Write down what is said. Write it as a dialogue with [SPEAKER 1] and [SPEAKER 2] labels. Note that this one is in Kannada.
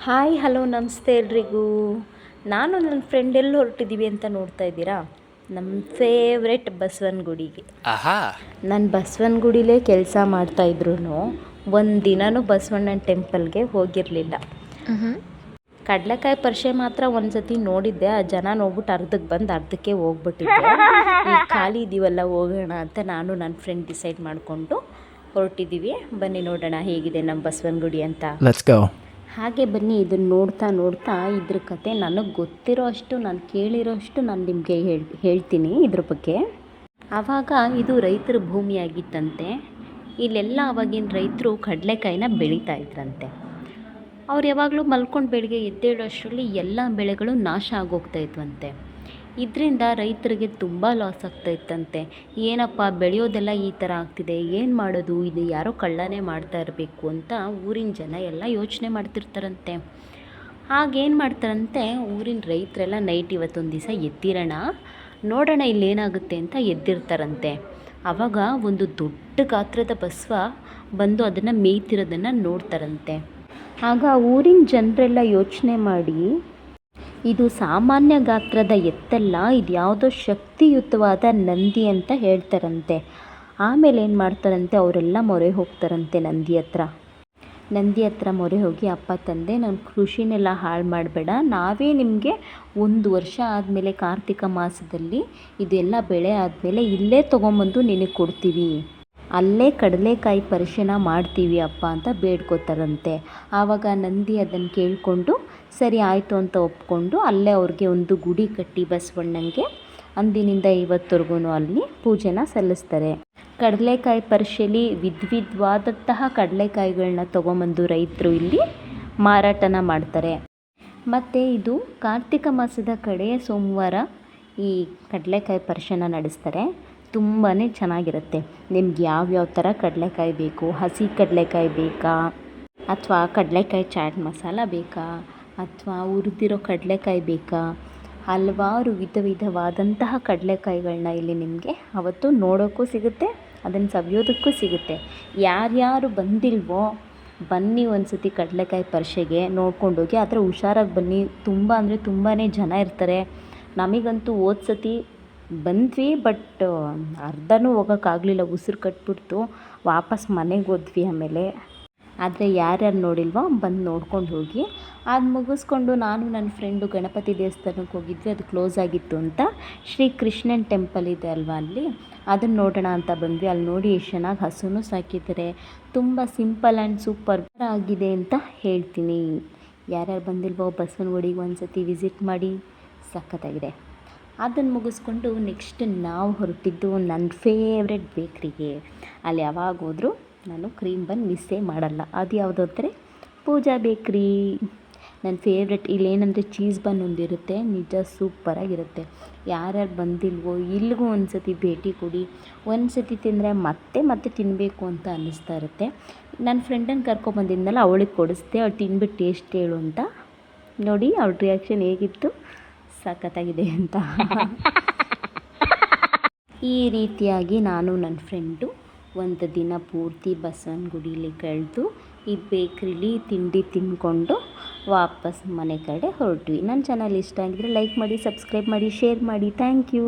[SPEAKER 1] ಹಾಯ್ ಹಲೋ ನಮಸ್ತೆ ಎಲ್ರಿಗೂ. ನಾನು ನನ್ನ ಫ್ರೆಂಡ್ ಎಲ್ಲಿ ಹೊರಟಿದ್ದೀವಿ ಅಂತ ನೋಡ್ತಾ ಇದ್ದೀರಾ? ನಮ್ಮ ಫೇವ್ರೆಟ್ ಬಸವನಗುಡಿಗೆ.
[SPEAKER 2] ಆಹಾ.
[SPEAKER 1] ನಾನು ಬಸವನಗುಡಿಲೇ ಕೆಲಸ ಮಾಡ್ತಾ ಮಾಡ್ತಾಯಿದ್ರು ಒಂದು ದಿನನೂ ಬಸವಣ್ಣನ ಟೆಂಪಲ್ಗೆ ಹೋಗಿರಲಿಲ್ಲ. ಕಡಲೆಕಾಯಿ ಪರಿಷೆ ಮಾತ್ರ ಒಂದ್ಸತಿ ನೋಡಿದ್ದೆ ಆ ಜನ ನೋಡ್ಬಿಟ್ಟು ಅರ್ಧಕ್ಕೆ ಬಂದು ಅರ್ಧಕ್ಕೆ ಹೋಗ್ಬಿಟ್ಟಿದ್ದೆ ಈಗ ಖಾಲಿ ಇದೀವಲ್ಲ ಹೋಗೋಣ ಅಂತ ನಾನು ನನ್ನ ಫ್ರೆಂಡ್ ಡಿಸೈಡ್ ಮಾಡಿಕೊಂಡು ಹೊರಟಿದ್ದೀವಿ. ಬನ್ನಿ ನೋಡೋಣ ಹೇಗಿದೆ ನಮ್ಮ ಬಸವನಗುಡಿ ಅಂತ.
[SPEAKER 2] ಲೆಟ್ಸ್ ಗೋ
[SPEAKER 1] ಹಾಗೆ ಬನ್ನಿ ಇದನ್ನು ನೋಡ್ತಾ ನೋಡ್ತಾ ಇದ್ರ ಕತೆ ನನಗೆ ಗೊತ್ತಿರೋ ಅಷ್ಟು, ನಾನು ಕೇಳಿರೋ ಅಷ್ಟು ನಾನು ನಿಮಗೆ ಹೇಳ್, ಹೇಳ್ತೀನಿ ಇದ್ರ ಬಗ್ಗೆ. ಆವಾಗ ಇದು ರೈತರ ಭೂಮಿಯಾಗಿತ್ತಂತೆ. ಇಲ್ಲೆಲ್ಲ ಆವಾಗಿನ ರೈತರು ಕಡಲೆಕಾಯಿನ ಬೆಳೀತಾ ಇದ್ರಂತೆ. ಅವ್ರು ಯಾವಾಗಲೂ ಮಲ್ಕೊಂಡು ಬೆಳಿಗ್ಗೆ ಎದ್ದೇಳೋಷ್ಟರಲ್ಲಿ ಎಲ್ಲ ಬೆಳೆಗಳು ನಾಶ ಆಗೋಗ್ತಾ ಇದ್ವಂತೆ. ಇದರಿಂದ ರೈತರಿಗೆ ತುಂಬ ಲಾಸ್ ಆಗ್ತಾ ಇತ್ತಂತೆ ಏನಪ್ಪ, ಬೆಳೆಯೋದೆಲ್ಲ ಈ ಥರ ಆಗ್ತಿದೆ, ಏನು ಮಾಡೋದು, ಇದು ಯಾರೋ ಕಳ್ಳನೇ ಮಾಡ್ತಾ ಇರಬೇಕು ಅಂತ ಊರಿನ ಜನ ಎಲ್ಲ ಯೋಚನೆ ಮಾಡ್ತಿರ್ತಾರಂತೆ. ಆಗೇನು ಮಾಡ್ತಾರಂತೆ, ಊರಿನ ರೈತರೆಲ್ಲ ನೈಟ್ ಇವತ್ತೊಂದು ದಿವಸ ಎದ್ದಿರೋಣ, ನೋಡೋಣ ಇಲ್ಲೇನಾಗುತ್ತೆ ಅಂತ ಎದ್ದಿರ್ತಾರಂತೆ. ಆವಾಗ ಒಂದು ದೊಡ್ಡ ಗಾತ್ರದ ಬಸವ ಬಂದು ಅದನ್ನು ಮೇಯ್ತಿರೋದನ್ನು ನೋಡ್ತಾರಂತೆ. ಆಗ ಊರಿನ ಜನರೆಲ್ಲ ಯೋಚನೆ ಮಾಡಿ ಇದು ಸಾಮಾನ್ಯ ಗಾತ್ರದ ಎತ್ತಲ್ಲ, ಇದು ಯಾವುದೋ ಶಕ್ತಿಯುತವಾದ ನಂದಿ ಅಂತ ಹೇಳ್ತಾರಂತೆ. ಆಮೇಲೆ ಏನು ಮಾಡ್ತಾರಂತೆ, ಅವರೆಲ್ಲ ಮೊರೆ ಹೋಗ್ತಾರಂತೆ ನಂದಿ ಹತ್ರ. ನಂದಿ ಹತ್ರ ಮೊರೆ ಹೋಗಿ, ಅಪ್ಪ, ತಂದೆ ನನ್ನ ಕೃಷಿನೆಲ್ಲ ಹಾಳು ಮಾಡಬೇಡ. ನಾವೇ ನಿಮಗೆ ಒಂದು ವರ್ಷ ಆದಮೇಲೆ ಕಾರ್ತಿಕ ಮಾಸದಲ್ಲಿ ಇದೆಲ್ಲ ಬೆಳೆ ಆದಮೇಲೆ ಇಲ್ಲೇ ತೊಗೊಂಬಂದು ನಿನಗೆ ಕೊಡ್ತೀವಿ. ಅಲ್ಲೇ ಕಡಲೆಕಾಯಿ ಪರಿಶೀಲನೆ ಮಾಡ್ತೀವಿ ಅಪ್ಪ ಅಂತ ಬೇಡ್ಕೋತಾರಂತೆ. ಆವಾಗ ನಂದಿ ಅದನ್ನು ಕೇಳಿಕೊಂಡು ಸರಿ ಆಯಿತು ಅಂತ ಒಪ್ಕೊಂಡು ಅಲ್ಲೇ ಅವ್ರಿಗೆ ಒಂದು ಗುಡಿ ಕಟ್ಟಿ ಬಸವಣ್ಣಂಗೆ. ಅಂದಿನಿಂದ ಇವತ್ತರೆಗೂ ಅಲ್ಲಿ ಪೂಜೆನ ಸಲ್ಲಿಸ್ತಾರೆ. ಕಡಲೆಕಾಯಿ ಪರಿಷೆಯಲ್ಲಿ ವಿಧವಿಧವಾದಂತಹ ಕಡಲೆಕಾಯಿಗಳನ್ನ ತೊಗೊಂಬಂದು ರೈತರು ಇಲ್ಲಿ ಮಾರಾಟನ ಮಾಡ್ತಾರೆ. ಮತ್ತು ಇದು ಕಾರ್ತಿಕ ಮಾಸದ ಕಡೆಯ ಸೋಮವಾರ ಈ ಕಡಲೆಕಾಯಿ ಪರಿಷೆನ ನಡೆಸ್ತಾರೆ. ತುಂಬಾ ಚೆನ್ನಾಗಿರುತ್ತೆ. ನಿಮ್ಗೆ ಯಾವ್ಯಾವ ಥರ ಕಡಲೆಕಾಯಿ ಬೇಕು, ಹಸಿ ಕಡಲೆಕಾಯಿ ಬೇಕಾ, ಅಥವಾ ಕಡಲೆಕಾಯಿ ಚಾಟ್ ಮಸಾಲ ಬೇಕಾ? ಅಥವಾ ಹುರಿದಿರೋ ಕಡಲೆಕಾಯಿ ಬೇಕಾ? ಹಲವಾರು ವಿಧ ವಿಧವಾದಂತಹ ಕಡಲೆಕಾಯಿಗಳನ್ನ ಇಲ್ಲಿ ನಿಮಗೆ ಅವತ್ತು ನೋಡೋಕ್ಕೂ ಸಿಗುತ್ತೆ, ಅದನ್ನು ಸವಿಯೋದಕ್ಕೂ ಸಿಗುತ್ತೆ. ಯಾರ್ಯಾರು ಬಂದಿಲ್ವೋ, ಬನ್ನಿ ಒಂದು ಸತಿ ಕಡಲೆಕಾಯಿ ಪರಿಷೆಗೆ ನೋಡ್ಕೊಂಡೋಗಿ ಆದರೆ ಹುಷಾರಾಗಿ ಬನ್ನಿ. ತುಂಬ ಅಂದರೆ ತುಂಬಾ ಜನ ಇರ್ತಾರೆ. ನಮಗಂತೂ ಹೋದ ಸತಿ ಬಂದ್ವಿ, ಬಟ್ ಅರ್ಧನೂ ಹೋಗೋಕ್ಕಾಗಲಿಲ್ಲ. ಉಸಿರು ಕಟ್ಬಿಡ್ತು. ವಾಪಸ್ ಮನೆಗೆ ಹೋದ್ವಿ ಆಮೇಲೆ. ಆದರೆ ಯಾರ್ಯಾರು ನೋಡಿಲ್ವೋ ಬಂದು ನೋಡ್ಕೊಂಡು ಹೋಗಿ ಅದು ಮುಗಿಸ್ಕೊಂಡು ನಾನು ನನ್ನ ಫ್ರೆಂಡು ಗಣಪತಿ ದೇವಸ್ಥಾನಕ್ಕೆ ಹೋಗಿದ್ವಿ, ಅದು ಕ್ಲೋಸ್ ಆಗಿತ್ತು ಅಂತ. ಶ್ರೀ ಕೃಷ್ಣನ್ ಟೆಂಪಲ್ ಇದೆ ಅಲ್ವಾ ಅಲ್ಲಿ? ಅದನ್ನು ನೋಡೋಣ ಅಂತ ಬಂದ್ವಿ. ಅಲ್ಲಿ ನೋಡಿ ಎಷ್ಟು ಚೆನ್ನಾಗಿ ಹಸುನೂ ಸಾಕಿದ್ದಾರೆ ತುಂಬ ಸಿಂಪಲ್ ಆ್ಯಂಡ್ ಸೂಪರ್ ಆಗಿದೆ ಅಂತ ಹೇಳ್ತೀನಿ. ಯಾರ್ಯಾರು ಬಂದಿಲ್ವೋ ಬಸವನಗುಡಿಗೆ ಒಂದು ಸತಿ ವಿಸಿಟ್ ಮಾಡಿ, ಸಖತ್ತಾಗಿದೆ. ಅದನ್ನು ಮುಗಿಸ್ಕೊಂಡು ನೆಕ್ಸ್ಟ್ ನಾವು ಹೊರಟಿದ್ದು ನನ್ನ ಫೇವ್ರೆಟ್ ಬೇಕ್ರಿಗೆ ಅಲ್ಲಿ ಯಾವಾಗ ಹೋದರೂ ನಾನು ಕ್ರೀಮ್ ಬನ್ ಮಿಸ್ಸೇ ಮಾಡಲ್ಲ. ಅದು ಯಾವುದು ಅಂದರೆ ಪೂಜಾ ಬೇಕ್ರಿ. ನನ್ನ ಫೇವ್ರೆಟ್ ಇಲ್ಲೇನಂದರೆ ಚೀಸ್ ಬನ್ ಒಂದಿರುತ್ತೆ ನಿಜ ಸೂಪರಾಗಿರುತ್ತೆ ಯಾರ್ಯಾರು ಬಂದಿಲ್ವೋ, ಇಲ್ಲಿಗೂ ಒಂದು ಸತಿ ಭೇಟಿ ಕೊಡಿ. ಒಂದು ಸತಿ ತಿಂದರೆ ಮತ್ತೆ ಮತ್ತೆ ತಿನ್ನಬೇಕು ಅಂತ ಅನ್ನಿಸ್ತಾ ಇರುತ್ತೆ. ನನ್ನ ಫ್ರೆಂಡನ್ನು ಕರ್ಕೊಂಬಂದಿದ್ನಲ್ಲ ಅವಳಿಗೆ ಕೊಡಿಸ್ದೆ, ಅವ್ಳು ತಿನ್ಬಿಟ್ಟು ಟೇಸ್ಟ್ ಹೇಳು ಅಂತ. ನೋಡಿ, ಅವ್ಳ ರಿಯಾಕ್ಷನ್ ಹೇಗಿತ್ತು? ಸಖತ್ತಾಗಿದೆ ಅಂತ. ಈ ರೀತಿಯಾಗಿ ನಾನು ನನ್ನ ಫ್ರೆಂಡು ಒಂದು ದಿನ ಪೂರ್ತಿ ಬಸವನಗುಡಿಲಿ ಕಳೆದು, ಈ ಬೇಕ್ರಿಲಿ ತಿಂಡಿ ತಿಂದ್ಕೊಂಡು ವಾಪಸ್ ಮನೆ ಕಡೆ ಹೊರಟ್ವಿ. ನನ್ನ ಚಾನಲ್ ಇಷ್ಟ ಆಗಿದ್ರೆ ಲೈಕ್ ಮಾಡಿ ಸಬ್ಸ್ಕ್ರೈಬ್ ಮಾಡಿ ಶೇರ್ ಮಾಡಿ. Thank you